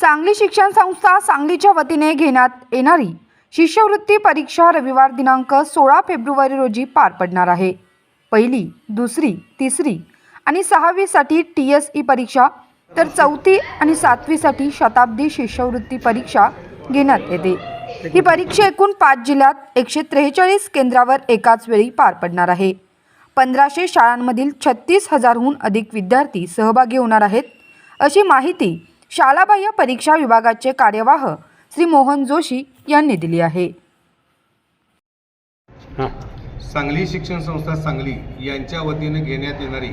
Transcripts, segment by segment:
सांगली शिक्षण संस्था सांगलीच्या वतीने घेण्यात येणारी शिष्यवृत्ती परीक्षा रविवार दिनांक सोळा फेब्रुवारी रोजी पार पडणार आहे. पहिली दुसरी तिसरी आणि सहावीसाठी टी एस ई परीक्षा तर चौथी आणि सातवीसाठी शताब्दी शिष्यवृत्ती परीक्षा घेण्यात येते. ही परीक्षा एकूण पाच जिल्ह्यात एकशे त्रेचाळीस केंद्रावर एकाच वेळी पार पडणार आहे. पंधराशे शाळांमधील छत्तीस हजारहून अधिक विद्यार्थी सहभागी होणार आहेत अशी माहिती शालाबाह्य परीक्षा विभागाचे कार्यवाह श्री मोहन जोशी यांनी दिली आहे. सांगली शिक्षण संस्था सांगली यांच्या वतीने घेण्यात येणारी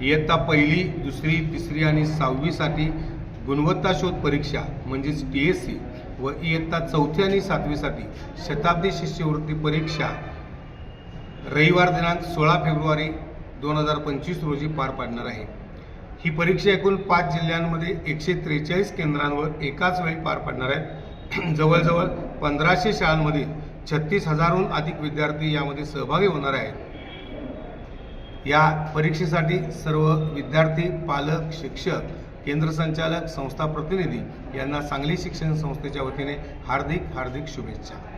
इयत्ता पहिली दुसरी तिसरी आणि सहावीसाठी गुणवत्ता शोध परीक्षा म्हणजेच टी एस सी व इयत्ता चौथी आणि सातवीसाठी शताब्दी शिष्यवृत्ती परीक्षा रविवार दिनांक सोळा फेब्रुवारी दोन हजार पंचवीस रोजी पार पाडणार आहे. ही परीक्षा एकूण पाच जिल्ह्यांमध्ये एकशे त्रेचाळीस केंद्रांवर एकाच वेळी पार पडणार आहे जवळजवळ पंधराशे शाळांमधील छत्तीस हजारहून अधिक विद्यार्थी यामध्ये सहभागी होणार आहेत. या परीक्षेसाठी सर्व विद्यार्थी पालक शिक्षक केंद्र संचालक संस्था प्रतिनिधी यांना सांगली शिक्षण संस्थेच्या वतीने हार्दिक हार्दिक शुभेच्छा.